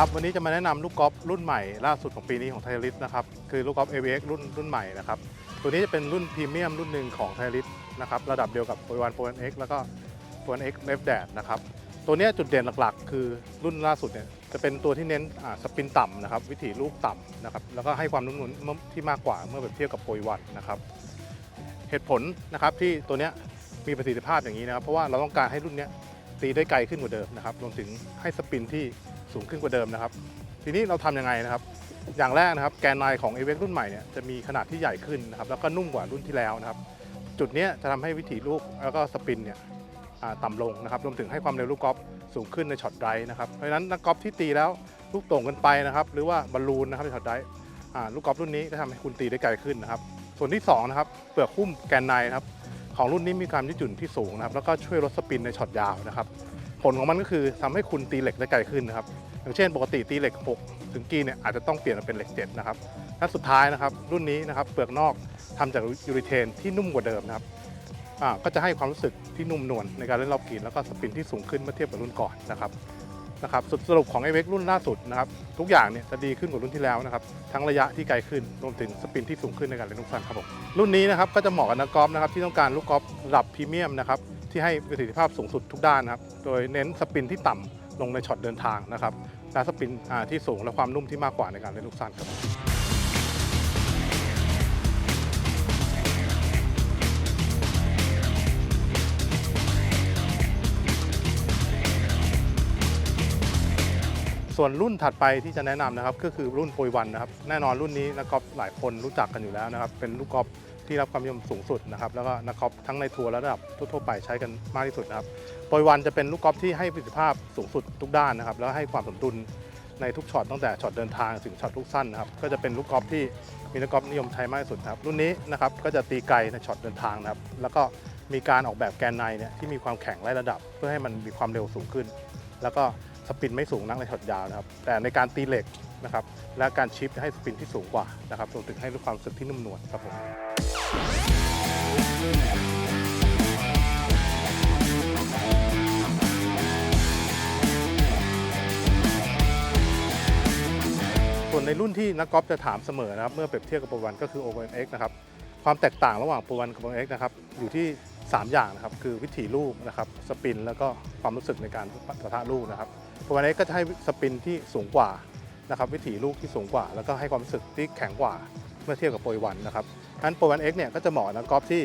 ครับวันนี้จะมาแนะนำลูกกอล์ฟรุ่นใหม่ล่าสุดของปีนี้ของไทยลิสนะครับคือลูกกอล์ฟ AVX รุ่นรุ่นใหม่นะครับตัวนี้จะเป็นรุ่นพรีเมียมรุ่นหนึ่งของไทยลิสนะครับระดับเดียวกับ p o 1 p o 1 X แล้วก็ p o 1 X Left Dad นะครับตัวนี้จุดเด่นหลักๆ คือรุ่นล่าสุดเนี่ยจะเป็นตัวที่เน้นอ่าสปินต่ำนะครับวิถีลูกต่ำนะครับแล้วก็ให้ความนุ่มนวลที่มากกว่าเมื่อเปรียบเทียบกับ p o 1นนะครับเหตุผลนะครับที่ตัวนี้มีประสิทธิภาพอย่างนี้นะครับเพราะว่าเราต้องการให้รุ่นนี้ตีได้ไกลขึ้นกว่าเดิมนะครับรวมถึงให้สปินที่ สูงขึ้นกว่าเดิมนะครับ ทีนี้เราทำยังไงนะครับ อย่างแรกนะครับแกนในของ a v e x รุ่นใหม่เนี่ยจะมีขนาดที่ใหญ่ขึ้นนะครับแล้วก็นุ่มกว่ารุ่นที่แล้วนะครับจุดนี้จะทำให้วิถีลูกแล้วก็สปินเนี่ยอ่าต่ำลงนะครับรวมถึงให้ความเร็วลูกกอล์ฟสูงขึ้นในช็อตไดร์นะครับเพราะฉะนั้นนักกอล์ฟที่ตีแล้วลูกโต่งกันไปนะครับ หรือว่าบอลลูนนะครับในช็อตไดร์ลูกกอล์ฟรุ่นนี้ก็ทำให้คุณตีได้ไกลขึ้นนะครับ ส่วนที่สองนะครับเปลือกหุ้มแกนในนะครับของรุ่นนี้มีความยืดหยุ่นที่สูงนะครับแล้วก็ช่วยลดสปินในช็อตยาวนะครับผลของมันก็คือทำให้คุณตีเหล็กได้ไกลขึ้นนะครับ อย่างเช่นปกติตีเหล็ก 6 ถึงกีเนี่ยอาจจะต้องเปลี่ยนมาเป็นเหล็ก 7 นะครับและสุดท้ายนะครับรุ่นนี้นะครับเปลือกนอกทำจากยูริเทนที่นุ่มกว่าเดิมนะครับก็จะให้ความรู้สึกที่นุ่มนวลในการเล่นรอบกีนแล้วก็สปินที่สูงขึ้นเมื่อเทียบกับรุ่นก่อนนะครับนะครับสุดสรุปของ a v e x รุ่นล่าสุดนะครับทุกอย่างเนี่ยจะดีขึ้นกว่ารุ่นที่แล้วนะครับทั้งระยะที่ไกลขึ้นรวมถึงสปินที่สูงขึ้นในการเล่นลูกสั้นครับผมรุ่นนี้นะครับก็จะเหมาะกับนักกอล์ฟนะครับที่ต้องการลูกกอล์ฟระดับพรีเมียมนะครับที่ให้ประสิทธิภาพสูงสุดทุกด้านนะครับโดยเน้นสปินที่ต่ำลงในช็อตเดินทางนะครับ และสปินที่สูงและความนุ่มที่มากกว่าในการเล่นลูกสั้นครับส่วนรุ่นถัดไปที่จะแนะนำนะครับก็คือรุ่นโปรยวันนะครับแน่นอนรุ่นนี้นักกอล์ฟหลายคนรู้จักกันอยู่แล้วนะครับเป็นลูกกอล์ฟ ที่รับความนิยมสูงสุดนะครับแล้วก็นักกอล์ฟทั้งในทัวร์และระดับทั่วๆไปใช้กันมากที่สุดนะครับโปรยวันจะเป็นลูกกอล์ฟที่ให้ประสิทธิภาพสูงสุดทุกด้านนะครับแล้วให้ความสมดุลในทุกช็อตตั้งแต่ช็อตเดินทางถึงช็อตลูกสั้นนะครับก็จะเป็นลูกกอล์ฟที่มีนักกอล์ฟนิยมใช้มากที่สุดครับรุ่นนี้นะครับก็จะตีไกลในช็อตเดินทางนะครับแล้วก็มีการออกแบบแกนในเนี่ยที่มีความแข็งไล่ระดับ เพื่อให้มันมีความเร็วสูงขึ้น แล้วก็สปินไม่สูงนักในช็อตยาวนะครับแต่ในการตีเหล็กนะครับและการชิปให้สปินที่สูงกว่านะครับรวมถึงให้ความรู้สึกที่นุ่มนวลครับผม ส่วนในรุ่นที่นักกอล์ฟจะถามเสมอนะครับ เมื่อเปรียบเทียบกับโปรวันก็คือ o 1 x นะครับ ความแตกต่างระหว่างโปรวันกับโปร x นะครับ อยู่ที่ 3 อย่างนะครับ คือวิถีลูกนะครับ สปิน แล้วก็ความรู้สึกในการปะทะลูกนะครับโปรวัน x ก็จะให้สปินที่สูงกว่านะครับ วิถีลูกที่สูงกว่า แล้วก็ให้ความรู้สึกที่แข็งกว่า มื่อเทียบกับโปรยวันนะครับงั้นโปรยวัน x เนี่ยก็จะเหมาะนักกอล์ฟที่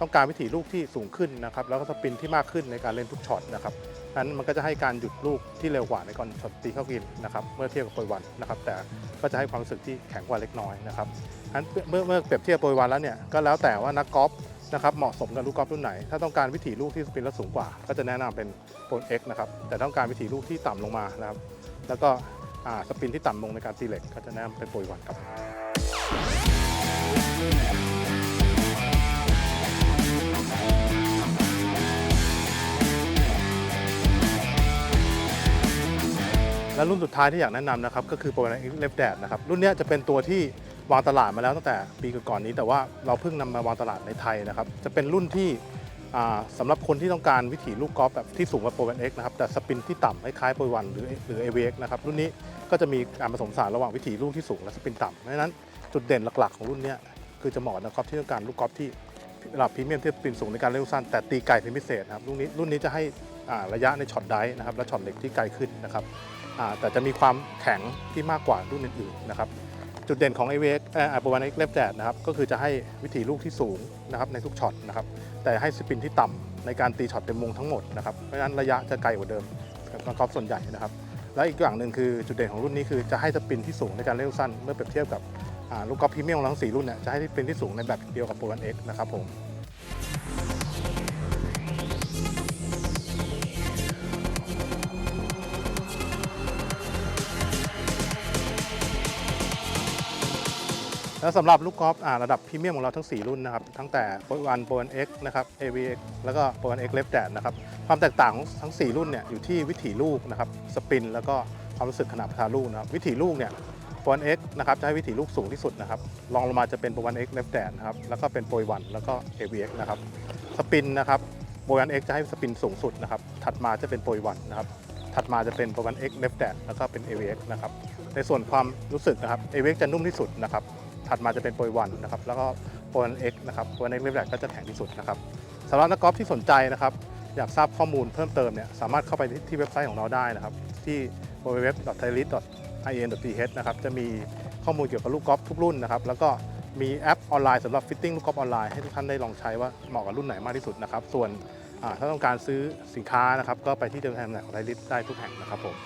ต้องการวิถีลูกที่สูงขึ้นนะครับแล้วก็สปินที่มากขึ้นในการเล่นทุกช็อตนะครับนั้นมันก็จะให้การหยุดลูกที่เร็วกว่าในก่อนช็อตตีเข้ากินนะครับเมื่อเทียบกับโปรยวันนะครับแต่ก็จะให้ความรู้สึกที่แข็งกว่าเล็กน้อยนะครับนั้นเมื่อเมื่อเปรียบเทียบโปรยวันแล้วเนี่ยก็แล้วแต่ว่านักกอล์ฟนะครับเหมาะสมกับลูกกอล์ฟรุ่นไหน ถ้าต้องการวิถีลูกที่สปินและสูงกว่า ก็จะแนะนำเป็นโปร X นะครับแต่ต้องการวิถีลูกที่ต่ำลงมานะครับแล้วก็สปินที่ต่ำลงในการตีเหล็กก็จะแนะนำเป็นโปรยวันครับ และรุ่นสุดท้ายที่อยากแนะนำนะครับก็คือโปรแกรม X Left Dad นะครับรุ่นนี้จะเป็นตัวที่วางตลาดมาแล้วตั้งแต่ปีก่อนๆนี้ แต่ว่าเราเพิ่งนำมาวางตลาดในไทยนะครับจะเป็นรุ่นที่สำหรับคนที่ต้องการวิถีลูกกอล์ฟแบบที่สูงกว่าโปรแกรม X นะครับแต่สปินที่ต่ำคล้ายๆโปรวันหรือหรือ AVX นะครับรุ่นนี้ก็จะมีการผสมผสานระหว่างวิถีลูกที่สูงและสปินต่ำเพราะฉะนั้น จุดเด่นหลักๆของรุ่นนี้คือจะเหมาะกับนักกอล์ฟที่ต้องการลูกกอล์ฟที่ระดับพรีเมียมที่ปินสูงในการเล่นลูกสั้นแต่ตีไกลเป็นพิเศษนะครับรุ่นนี้รุ่นนี้จะให้ระยะในช็อตไดฟ์นะครับและช็อตเหล็กที่ไกลขึ้นนะครับแต่จะมีความแข็งที่มากกว่ารุ่นอื่นๆนะครับจุดเด่นของ AVX เอ่อโปรวัน X เล็บแดดนะครับก็คือจะให้วิถีลูกที่สูงนะครับในทุกช็อตนะครับแต่ให้สปินที่ต่ำในการตีช็อตเต็มวงทั้งหมดนะครับเพราะฉะนั้นระยะจะไกลกว่าเดิมกับกกอล์ฟส่วนใหญ่นะครับและอีกอย่างหนึ่งคือจุดเด่นของรุ่นนี้คือจะให้สปินที่สูงในการเล่นลูกสั้นเมื่อเปรียบเทียบกับ ลูกกอล์ฟพรีเมียมของทั้งสี่รุ่นเนี่ยจะให้สปินที่สูงในแบบเดียวกับโปรวัน X นะครับผมแล้วสำหรับลูกกอล์ฟระดับพรีเมียมของเราทั้ง 4 รุ่นนะครับ ตั้งแต่โปรวันโปรวันเอ็กนะครับ AVX แล้วก็โปรวันเอ็กเลฟแดดนะครับ ความแตกต่างของทั้ง 4 รุ่นเนี่ยอยู่ที่วิถีลูกนะครับ สปิน แล้วก็ความรู้สึกขนาดพาลูกนะครับ วิถีลูกเนี่ย โปรวันเอ็กนะครับจะให้วิถีลูกสูงที่สุดนะครับรองลงมาจะเป็นโปรวันเอ็กเลฟแดดนะครับแล้วก็เป็นโปรวันแล้วก็ AVX นะครับสปินนะครับโปรวันเอ็กจะให้สปินสูงสุดนะครับถัดมาจะเป็นโปรวันนะครับถัดมาจะเป็นโปรแกรม X Left Dad แล้วก็เป็น AVX นะครับในส่วนความรู้สึกนะครับ AVX จะนุ่มที่สุดนะครับถัดมาจะเป็นโปรวันนะครับแล้วก็โปรแกรม X นะครับโปรแกรม X Left Dad ก็จะแข็งที่สุดนะครับสำหรับนักกอล์ฟที่สนใจนะครับอยากทราบข้อมูลเพิ่มเติมเนี่ยสามารถเข้าไปที่เว็บไซต์ของเราได้นะครับที่ i n t h นะครับจะมีข้อมูลเกี่ยวกับลูกกอล์ฟทุกรุ่นนะครับแล้วก็มีแอปออนไลน์สำหรับฟิตติ้งลูกกอล์ฟออนไลน์ให้ทุกท่านได้ลองใช้ว่าเหมาะกับรุ่นไหนมากที่สุดนะครับส่วนถ้าต้องการซื้อสินค้านะครับก็ไปที่เดินทนของไทยลิสได้ทุกแห่งนะครับผม